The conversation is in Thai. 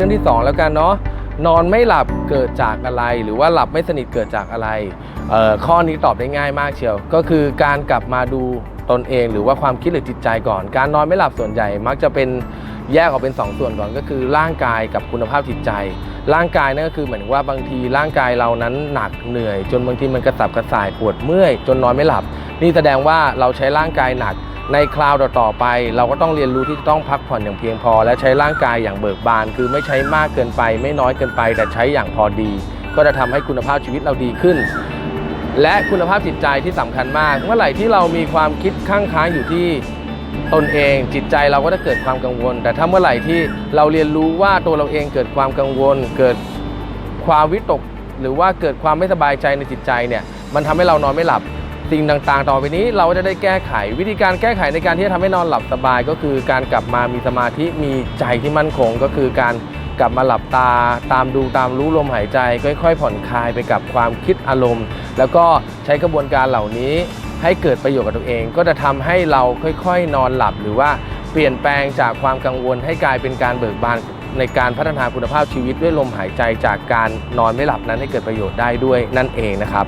รื่องที่สองแล้วกันเนาะนอนไม่หลับเกิดจากอะไร หรือว่าหลับไม่สนิทเกิดจากอะไร ข้อนี้ตอบได้ง่ายมากเชียว ก็คือการกลับมาดูตนเองหรือว่าความคิดหรือจิตใจก่อน การนอนไม่หลับส่วนใหญ่ มักจะเป็นแยกออกเป็นสองส่วนก่อนก็คือร่างกายกับคุณภาพจิตใจ ร่างกายนั่นก็คือเหมือนว่าบางทีร่างกายเรานั้นหนักเหนื่อย จนบางทีมันกระสับกระส่ายปวดเมื่อย จนนอนไม่หลับ นี่แสดงว่าเราใช้ร่างกายหนัก ในคราวต่อๆไป เราก็ต้องเรียนรู้ที่จะต้องพักผ่อนอย่างเพียงพอ และใช้ร่างกายอย่างเบิกบาน คือไม่ใช้มากเกินไป ไม่น้อยเกินไป แต่ใช้อย่างพอดี ก็จะทำให้คุณภาพชีวิตเราดีขึ้น และคุณภาพจิตใจที่สำคัญมาก เมื่อไหร่ที่เรามีความคิดข้างค้างอยู่ที่ตนเองจิตใจเราก็จะเกิดความกังวล แต่ถ้าเมื่อไหร่ที่เราเรียนรู้ว่าตัวเราเองเกิดความกังวล เกิดความวิตก หรือว่าเกิดความไม่สบายใจในจิตใจเนี่ยมันทำให้เรานอนไม่หลับ สิ่งต่างๆ ต่อไปนี้เราจะได้แก้ไข วิธีการแก้ไขในการที่จะทำให้นอนหลับสบาย ก็คือการกลับมามีสมาธิมีใจที่มั่นคง ก็คือการกลับมาหลับตา ตามดูตามรู้ลมหายใจ ค่อยๆ ผ่อนคลายไปกับความคิดอารมณ์ แล้วก็ใช้กระบวนการเหล่านี้ให้เกิดประโยชน์กับตัวเอง ก็จะทำให้เราค่อยๆ นอนหลับหรือว่าเปลี่ยนแปลงจากความกังวลให้กลายเป็นการเบิกบานในการพัฒนาคุณภาพชีวิตด้วยลมหายใจจากการนอนไม่หลับนั้นให้เกิดประโยชน์ได้ด้วยนั่นเองนะครับ